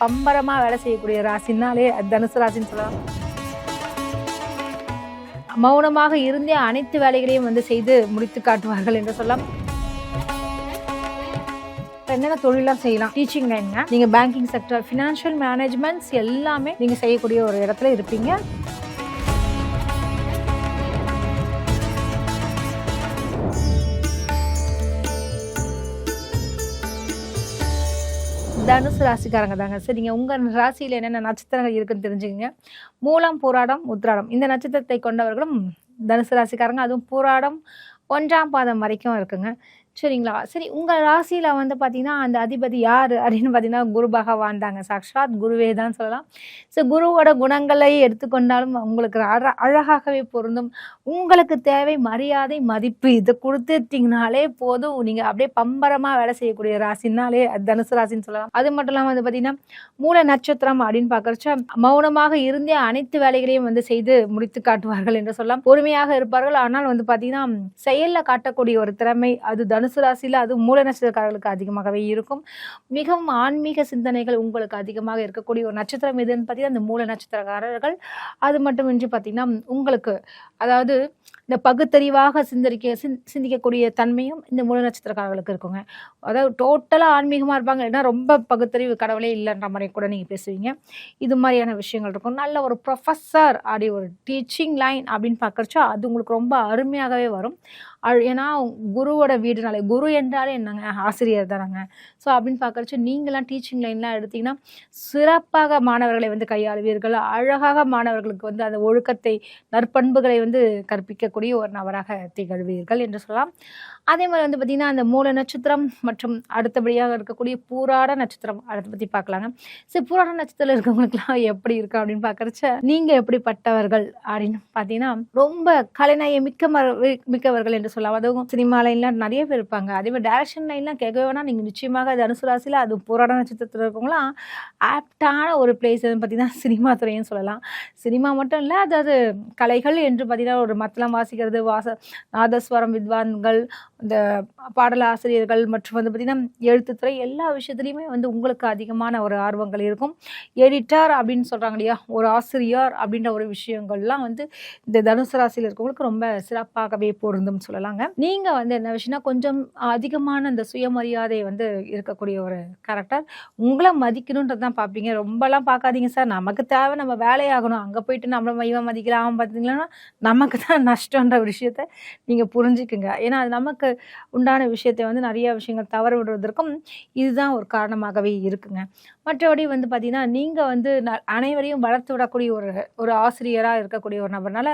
பம்பரமா வேலை செய்யக்கூடிய ராசினாலே தனுசு ராசின்னு சொல்லலாம். மௌனமாக இருந்தே அனைத்து வேலைகளையும் வந்து செய்து முடித்து காட்டுவார்கள் என்று சொல்லலாம். என்னென்ன தொழிலாம் செய்யலாம்? டீச்சிங் லைன்ங்க நீங்க பேங்கிங் செக்டர் ஃபினான்ஷியல் மேனேஜ்மெண்ட்ஸ் எல்லாமே நீங்க செய்யக்கூடிய ஒரு இடத்துல இருப்பீங்க. தனுசு ராசிக்காரங்க தாங்க. சரிங்க. உங்க ராசியில என்னென்ன நட்சத்திரங்கள் இருக்குன்னு தெரிஞ்சுக்கங்க. மூலம் போராடம் உத்ராடம் இந்த நட்சத்திரத்தை கொண்டவர்களும் தனுசு ராசிக்காரங்க. அதுவும் போராடம் ஒன்றாம் பாதம் வரைக்கும் இருக்குங்க. சரிங்களா? சரி உங்கள் ராசியில் வந்து பார்த்தீங்கன்னா அந்த அதிபதி யார்? அப்படின்னு பார்த்தீங்கன்னா குரு பகவான் தாங்க. சாக்ஷாத் குருவே தான் சொல்லலாம். ஸோ குருவோட குணங்களை எடுத்துக்கொண்டாலும் உங்களுக்கு அழ அழகாகவே பொருந்தும். உங்களுக்கு தேவை மரியாதை மதிப்பு. இதை கொடுத்துட்டீங்கனாலே போதும். நீங்கள் அப்படியே பம்பரமாக வேலை செய்யக்கூடிய ராசினாலே தனுசு ராசின்னு சொல்லலாம். அது மட்டும் இல்லாமல் வந்து பார்த்தீங்கன்னா மூல நட்சத்திரம் அப்படின்னு பார்க்குறச்ச மௌனமாக இருந்தே அனைத்து வேலைகளையும் வந்து செய்து முடித்து காட்டுவார்கள் என்று சொல்லலாம். பொறுமையாக இருப்பார்கள். ஆனால் வந்து பார்த்தீங்கன்னா செயலில் காட்டக்கூடிய ஒரு திறமை அது தனு தனுசு ராசியில் அது மூல நட்சத்திரக்காரர்களுக்கு அதிகமாகவே இருக்கும். மிகவும் ஆன்மீக சிந்தனைகள் உங்களுக்கு அதிகமாக இருக்கக்கூடிய ஒரு நட்சத்திரம் எதுன்னு பார்த்தீங்கன்னா அந்த மூல நட்சத்திரக்காரர்கள். அது மட்டுமின்றி பார்த்தீங்கன்னா உங்களுக்கு அதாவது இந்த பகுத்தறிவாக சிந்தரிக்க சிந் சிந்திக்கக்கூடிய தன்மையும் இந்த மூல நட்சத்திரக்காரர்களுக்கு இருக்குங்க. அதாவது டோட்டலாக ஆன்மீகமாக இருப்பாங்க. ஏன்னா ரொம்ப பகுத்தறிவு கடவுளே இல்லைன்ற மாதிரி கூட நீங்கள் பேசுவீங்க. இது மாதிரியான விஷயங்கள் இருக்கும். நல்ல ஒரு ப்ரொஃபஸர் அப்படி ஒரு டீச்சிங் லைன் அப்படின்னு பார்க்கறச்சா அது உங்களுக்கு ரொம்ப அருமையாகவே வரும். ஏன்னா குருவோட வீடுனாலே குரு என்றாலே என்னங்க? ஆசிரியர் தானங்க. ஸோ அப்படின்னு பார்க்கறச்ச நீங்களாம் டீச்சிங் லைன்லாம் எடுத்தீங்கன்னா சிறப்பாக மாணவர்களை வந்து கையாளுவீர்கள். அழகாக மாணவர்களுக்கு வந்து அந்த ஒழுக்கத்தை நற்பண்புகளை வந்து கற்பிக்கக்கூடிய ஒரு நபராக திகழ்வீர்கள் என்று சொல்லலாம். அதே மாதிரி வந்து பார்த்திங்கன்னா அந்த மூல நட்சத்திரம் மற்றும் அடுத்தபடியாக இருக்கக்கூடிய பூராட நட்சத்திரம் அதை பற்றி பார்க்கலாங்க. சரி பூராட நட்சத்திரம் இருக்கவங்களுக்குலாம் எப்படி இருக்கு அப்படின்னு பார்க்கறச்ச நீங்கள் எப்படிப்பட்டவர்கள் அப்படின்னு பார்த்தீங்கன்னா ரொம்ப கலைநயம் மிக்க மிக்கவர்கள் என்று சொல்லலாம். அதுவும் சினிமா லைன்லாம் நிறைய பேர் இருப்பாங்க. அதே மாதிரி டேரக்ஷன் லைன்லாம் கேட்கவே வேணா நீங்கள் நிச்சயமாக அது அனுசுராசியில் அது பூராட நட்சத்திரத்தில் இருக்கவங்களாம் ஆப்டான ஒரு பிளேஸ் பார்த்தீங்கன்னா சினிமா துறைன்னு சொல்லலாம். சினிமா மட்டும் இல்லை அதாவது கலைகள் என்று பார்த்தீங்கன்னா ஒரு மத்தளம் வாசிக்கிறது வாச நாதஸ்வரம் வித்வான்கள் இந்த பாடலாசிரியர்கள் மற்றும் வந்து பார்த்திங்கன்னா எழுத்துத்துறை எல்லா விஷயத்துலையுமே வந்து உங்களுக்கு அதிகமான ஒரு ஆர்வங்கள் இருக்கும். எடிட்டர் அப்படின்னு சொல்கிறாங்க இல்லையா? ஒரு ஆசிரியர் அப்படின்ற ஒரு விஷயங்கள்லாம் வந்து இந்த தனுசு ராசியில் இருக்கவங்களுக்கு ரொம்ப சிறப்பாகவே பொருந்தும் சொல்லலாங்க. நீங்கள் வந்து என்ன விஷயம்னா கொஞ்சம் அதிகமான அந்த சுயமரியாதை வந்து இருக்கக்கூடிய ஒரு கேரக்டர் உங்களை மதிக்கணுன்றது தான் பார்ப்பீங்க. ரொம்பலாம் பார்க்காதீங்க சார் நமக்கு தேவை நம்ம வேலையாகணும் அங்கே போயிட்டு நம்மளை மையமாக மதிக்கலாம் பார்த்தீங்களா நமக்கு தான் நஷ்டன்ற விஷயத்த நீங்கள் புரிஞ்சுக்குங்க. ஏன்னா அது நமக்கு உண்டான விஷயத்தை வந்து நிறைய விஷயங்கள் தவற விடுவதற்கும் இதுதான் ஒரு காரணமாகவே இருக்குங்க. மற்றபடி வந்து பார்த்தீங்கன்னா நீங்கள் வந்து அனைவரையும் வளர்த்து விடக்கூடிய ஒரு ஒரு ஆசிரியராக இருக்கக்கூடிய ஒரு நபர்னால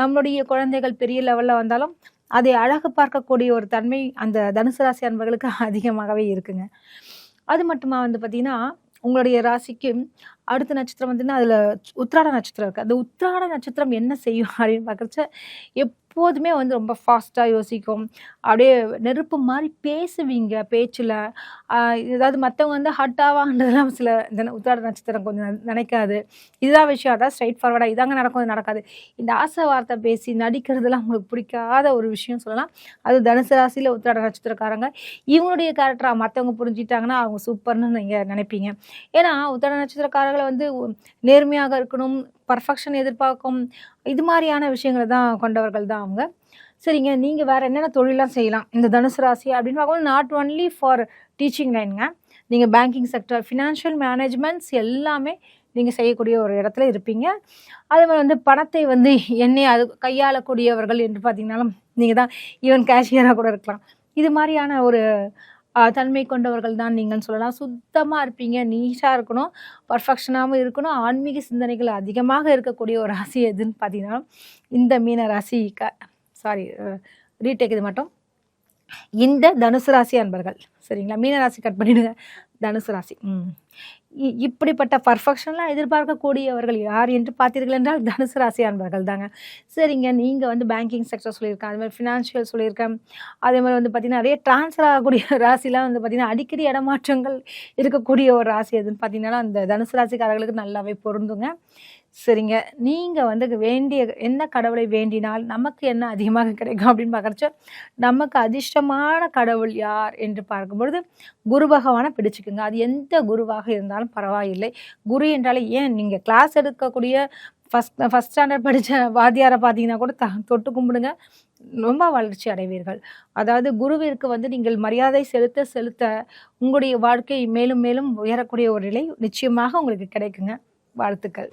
நம்மளுடைய குழந்தைகள் பெரிய லெவலில் வந்தாலும் அதை அழகு பார்க்கக்கூடிய ஒரு தன்மை அந்த தனுசு ராசி அன்பர்களுக்கு அதிகமாகவே இருக்குங்க. அது மட்டுமா வந்து பார்த்தீங்கன்னா உங்களுடைய ராசிக்கு அடுத்த நட்சத்திரம் வந்துன்னா அதில் உத்திராட நட்சத்திரம் இருக்குது அந்த உத்திராட நட்சத்திரம் என்ன செய்யும் அப்படின்னு பார்க்குறச்ச எப்போதுமே வந்து ரொம்ப ஃபாஸ்ட்டாக யோசிக்கும். அப்படியே நெருப்பு மாதிரி பேசுவீங்க பேச்சில். ஏதாவது மற்றவங்க வந்து ஹட் சில இந்த உத்திராட நட்சத்திரம் கொஞ்சம் நினைக்காது. இதுதான் விஷயம். அதான் ஸ்ட்ரைட் ஃபார்வர்டாக இதாங்க நடக்கும் நடக்காது. இந்த ஆசை வார்த்தை பேசி நடிக்கிறதுலாம் உங்களுக்கு பிடிக்காத ஒரு விஷயம் சொல்லலாம். அது தனுசு ராசியில் உத்திராட நட்சத்திரக்காரங்க. இவங்களுடைய கேரக்டராக மற்றவங்க புரிஞ்சிட்டாங்கன்னா அவங்க சூப்பர்னு நீங்கள் நினைப்பீங்க. ஏன்னா உத்திராட நட்சத்திரக்காரர்களை வந்து நேர்மையாக இருக்கணும் பர்ஃபெக்ஷன் எதிர்பார்க்கும் இது மாதிரியான விஷயங்களை தான் கொண்டவர்கள் தான் அவங்க. சரிங்க நீங்கள் வேறு என்னென்ன தொழிலாம் செய்யலாம்? இந்த தனுசு ராசி அப்படின்னு பார்க்கும்போது நாட் ஒன்லி ஃபார் டீச்சிங் லைனுங்க நீங்கள் பேங்கிங் செக்டர் ஃபினான்ஷியல் மேனேஜ்மெண்ட்ஸ் எல்லாமே நீங்கள் செய்யக்கூடிய ஒரு இடத்துல இருப்பீங்க. அதே மாதிரி வந்து பணத்தை வந்து என்னை அது கையாளக்கூடியவர்கள் என்று பார்த்தீங்கன்னாலும் நீங்கள் தான் ஈவன் கேஷியராக கூட இருக்கலாம். இது மாதிரியான ஒரு தன்மை கொண்டவர்கள் தான் நீங்கள் சொல்லலாம். சுத்தமாக இருப்பீங்க நீட்டாக இருக்கணும் பர்ஃபெக்ஷனாகவும் இருக்கணும். ஆன்மீக சிந்தனைகள் அதிகமாக இருக்கக்கூடிய ஒரு ராசி எதுன்னு பார்த்தீங்கன்னா இந்த மீன ராசி க சாரி ரீடேக் இது மட்டும். இந்த தனுசு ராசி அன்பர்கள் சரிங்களா? மீன ராசி கட் பண்ணிடுங்க. தனுசு ராசி ம். இப்படிப்பட்ட பர்ஃபெக்ஷன்லாம் எதிர்பார்க்கக்கூடியவர்கள் யார் என்று பார்த்தீர்கள் என்றால் தனுசு ராசி அன்பர்கள் தாங்க. சரிங்க நீங்கள் வந்து பேங்கிங் செக்டர் சொல்லியிருக்கேன் அது மாதிரி ஃபினான்ஷியல் சொல்லியிருக்கேன் அதே மாதிரி வந்து பார்த்தீங்கன்னா நிறைய ட்ரான்ஸ்ஃபர் ஆகக்கூடிய ராசிலாம் வந்து பார்த்தீங்கன்னா அடிக்கடி இடமாற்றங்கள் இருக்கக்கூடிய ஒரு ராசி எதுன்னு பார்த்தீங்கன்னா அந்த தனுசு ராசிக்காரர்களுக்கு நல்லாவே பொருந்துங்க. சரிங்க. நீங்கள் வந்து வேண்டிய என்ன கடவுளை வேண்டினால் நமக்கு என்ன அதிகமாக கிடைக்கும் அப்படின்னு பார்க்குறச்ச நமக்கு அதிர்ஷ்டமான கடவுள் யார் என்று பார்க்கும்பொழுது குரு பகவானை பிடிச்சிக்குங்க. அது எந்த குருவாக இருந்தாலும் பரவாயில்லை. குரு என்றாலே ஏன் நீங்கள் கிளாஸ் எடுக்கக்கூடிய ஃபஸ்ட் ஃபஸ்ட் ஸ்டாண்டர்ட் படித்த வாத்தியாரை பார்த்தீங்கன்னா கூட த தொட்டு கும்பிடுங்க. ரொம்ப வளர்ச்சி அடைவீர்கள். அதாவது குருவிற்கு வந்து நீங்கள் மரியாதை செலுத்த செலுத்த உங்களுடைய வாழ்க்கை மேலும் மேலும் உயரக்கூடிய ஒரு நிலை நிச்சயமாக உங்களுக்கு கிடைக்குங்க. வாழ்த்துக்கள்.